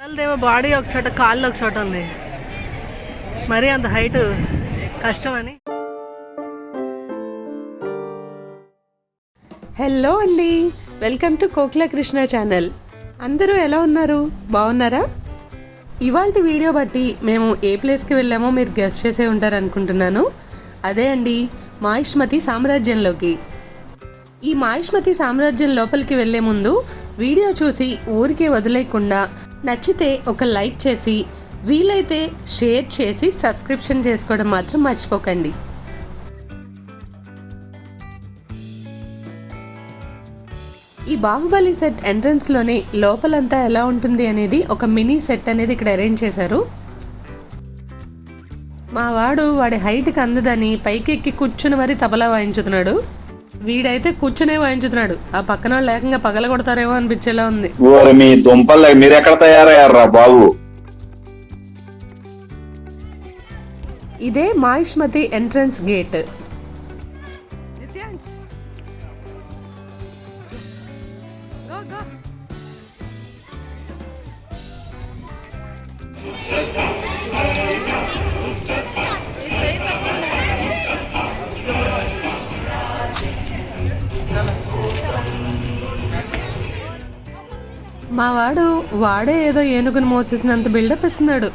వాళ్ళదేమో body ఒక చోట కాళ్ళు ఒక చోట ఉంది. మరీ అంత హైట్ కష్టమని. హలో అండి. Welcome to Kokila Krishna channel. అందరూ ఎలా ఉన్నారు? బాగున్నారా? ఇవాళ వీడియో బట్టి మేము ఏ ప్లేస్కి వెళ్ళామో మీరు గెస్ట్ చేసే ఉంటారు అనుకుంటున్నాను అదే అండి మాయిష్మతి సామ్రాజ్యంలోకి. ఈ మాయిష్మతి సామ్రాజ్యం లోపలికి వెళ్ళే ముందు వీడియో చూసి ఊరికే వదిలేయకుండా నచ్చితే ఒక లైక్ చేసి వీలైతే షేర్ చేసి సబ్స్క్రిప్షన్ చేసుకోవడం మాత్రం మర్చిపోకండి. ఈ బాహుబలి సెట్ ఎంట్రన్స్లోనే లోపలంతా ఎలా ఉంటుంది అనేది ఒక మినీ సెట్ అనేది ఇక్కడ అరేంజ్ చేశారు. మా వాడు వాడి హైట్కి అందదని పైకెక్కి కూర్చుని మరీ తబలా వాయించుతున్నాడు. వీడైతే కూర్చునే వాయించుతున్నాడు. ఆ పక్కన వాళ్ళు ఏకంగా పగల కొడతారేమో అనిపించేలా ఉంది. ఓరి మీ దుంపలు మీరు ఎక్కడ తయారయ్యారా బాబు? ఇదే Mahishmati entrance gate. Nityansh go. మా వాడు వాడే ఏదో ఏనుగును మోసేసినంత బిల్డప్ ఇస్తున్నాడు.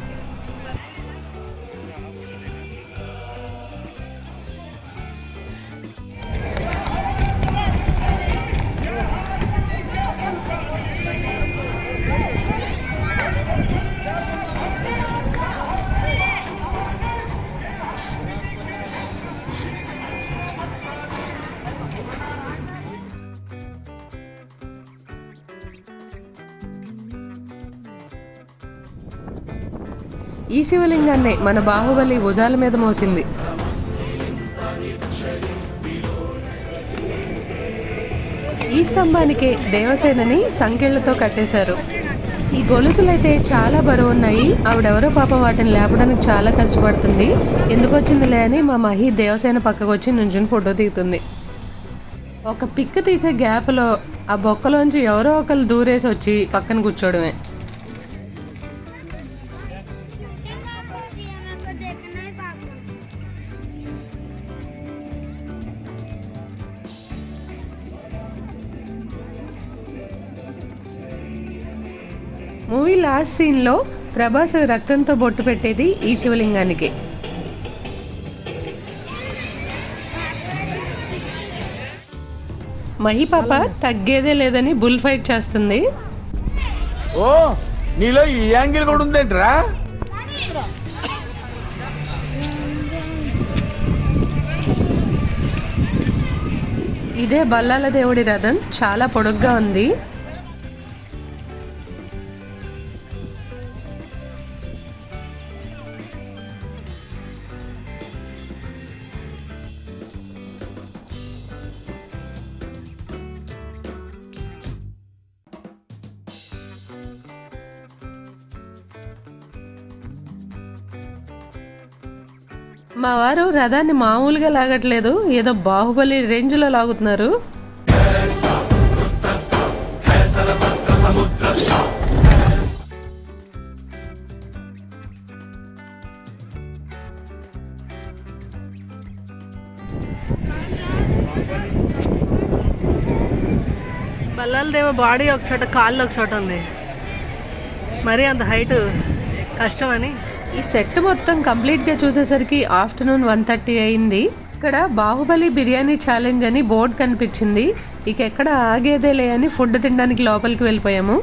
ఈ శివలింగాన్నే మన బాహుబలి భుజాల మీద మోసింది. ఈ స్తంభానికి దేవసేనని సంకెళ్ళతో కట్టేశారు. ఈ గొలుసులైతే చాలా బరువు ఉన్నాయి ఆవిడెవరో పాప వాటిని లేపడానికి చాలా కష్టపడుతుంది. ఎందుకు వచ్చిందిలే అని మా మహి దేవసేన పక్కకు వచ్చి నుంచుని ఫోటో దిగుతుంది. ఒక పిక్ తీసే గ్యాప్లో ఆ బొక్కలోంచి ఎవరో ఒకరు దూరేసి వచ్చి పక్కన కూర్చోవడమే. మూవీ లాస్ట్ సీన్లో ప్రభాస్ రక్తంతో బొట్టు పెట్టేది ఈ శివలింగానికి. మహిపాప తగ్గేదే లేదని బుల్ ఫైట్ చేస్తుంది. ఓ నీలో ఈ యాంగిల్ కూడా ఉందేంట్రా? ఇదే బల్లాల దేవుడి రథం చాలా పొడుగ్గా ఉంది. మా వారు రథాన్ని మామూలుగా లాగట్లేదు ఏదో బాహుబలి రేంజ్లో లాగుతున్నారు. బల్లాలదేమో బాడీ ఒక చోట కాళ్ళు ఒక చోట ఉంది. మరీ అంత హైట్ కష్టమని ఈ సెట్ మొత్తం కంప్లీట్గా చూసేసరికి ఆఫ్టర్నూన్ వన్ థర్టీ అయింది. ఇక్కడ బాహుబలి బిర్యానీ ఛాలెంజ్ అని బోర్డు కనిపించింది. ఇక ఎక్కడ ఆగేదేలే అని ఫుడ్ తినడానికి లోపలికి వెళ్ళిపోయాము.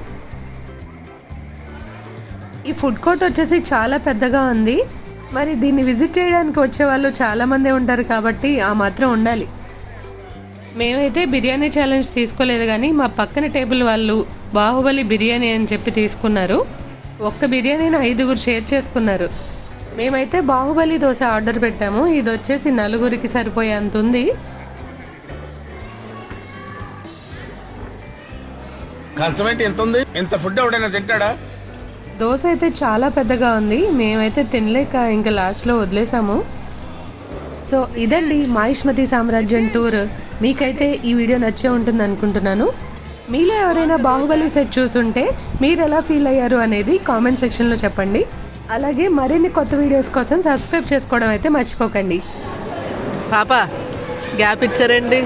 ఈ ఫుడ్ కోర్ట్ వచ్చేసి చాలా పెద్దగా ఉంది. మరి దీన్ని విజిట్ చేయడానికి వచ్చే వాళ్ళు చాలామందే ఉంటారు కాబట్టి ఆ మాత్రం ఉండాలి. మేమైతే బిర్యానీ ఛాలెంజ్ తీసుకోలేదు కానీ మా పక్కన టేబుల్ వాళ్ళు బాహుబలి బిర్యానీ అని చెప్పి తీసుకున్నారు. ఒక్క బిర్యానీని ఐదుగురు షేర్ చేసుకున్నారు. మేమైతే బాహుబలి దోశ ఆర్డర్ పెట్టాము. ఇది వచ్చేసి నలుగురికి సరిపోయేంత ఉంది. ఎంత ఉంది? ఇంత ఫుడ్ ఎవడైనా తింటాడా? దోశ అయితే చాలా పెద్దగా ఉంది. మేమైతే తినలేక ఇంకా లాస్ట్లో వదిలేసాము. సో ఇదండి మాయిష్మతి సామ్రాజ్యం టూర్. మీకైతే ఈ వీడియో నచ్చే ఉంటుంది అనుకుంటున్నాను మీలో ఎవరైనా బాహుబలి సెట్ చూసుంటే మీరు ఎలా ఫీల్ అయ్యారు అనేది కామెంట్ సెక్షన్లో చెప్పండి. అలాగే మరిన్ని కొత్త వీడియోస్ కోసం సబ్స్క్రైబ్ చేసుకోవడం అయితే మర్చిపోకండి. పాప గ్యాప్ ఇచ్చారండి